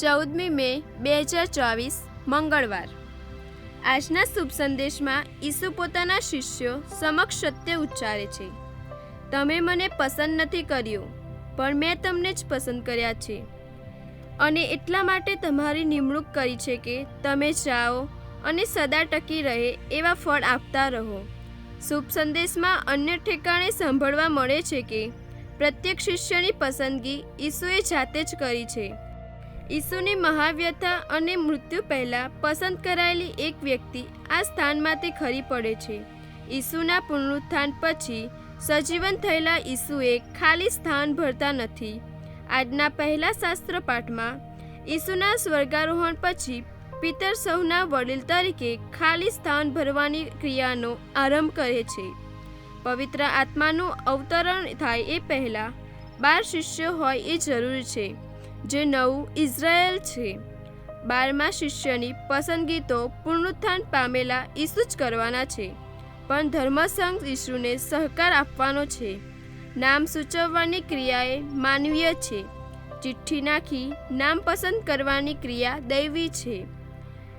ચૌદમી મે, બે હજાર ચોવીસ, મંગળવાર. આજના શુભ સંદેશમાં ઈસુ પોતાના શિષ્યો સમક્ષ સત્ય ઉચ્ચારે છે. તમે મને પસંદ નથી કર્યું, પણ મેં તમને જ પસંદ કર્યા છે. અને એટલા માટે તમારી નિમણૂક કરી છે કે તમે જાઓ અને સદા ટકી રહે એવા ફળ આપતા રહો. શુભ સંદેશમાં અન્ય ઠેકાણે સાંભળવા મળે છે કે, પ્રત્યેક શિષ્યની પસંદગી ઈસુએ જાતે જ કરી છે. ઈસુની મહાવ્યથા અને મૃત્યુ પહેલાં પસંદ કરાયેલી એક વ્યક્તિ આ સ્થાનમાંથી ખરી પડે છે. ઈસુના પુનરુત્થાન પછી સજીવન થયેલા ઈસુએ ખાલી સ્થાન ભરતા નથી. આજના પહેલા શાસ્ત્ર પાઠમાં ઈસુના સ્વર્ગારોહણ પછી પિતર સૌના વડીલ તરીકે ખાલી સ્થાન ભરવાની ક્રિયાનો આરંભ કરે છે. પવિત્ર આત્માનું અવતરણ થાય એ પહેલાં બાર શિષ્યો હોય એ જરૂરી છે. જે નવું ઇઝરાયલ છે. બારમા શિષ્યની પસંદગી તો પુનરુત્થાન પામેલા ઈસુ જ કરવાના છે, પણ ધર્મસંઘ ઈસુને સહકાર આપવાનો છે. નામ સૂચવવાની ક્રિયાએ માનવીય છે. ચિઠ્ઠી નાખી નામ પસંદ કરવાની ક્રિયા દૈવી છે.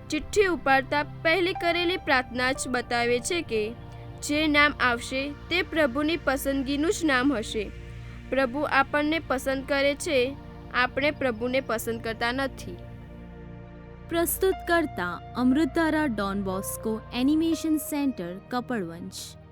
ચિઠ્ઠી ઉપાડતા પહેલી કરેલી પ્રાર્થના જ બતાવે છે કે, જે નામ આવશે તે પ્રભુની પસંદગીનું જ નામ હશે. પ્રભુ આપણને પસંદ કરે છે આપણે પ્રભુને પસંદ કરતા નથી. પ્રસ્તુત કરતા Amritdhara Don Bosco animation centre Kapadvanj.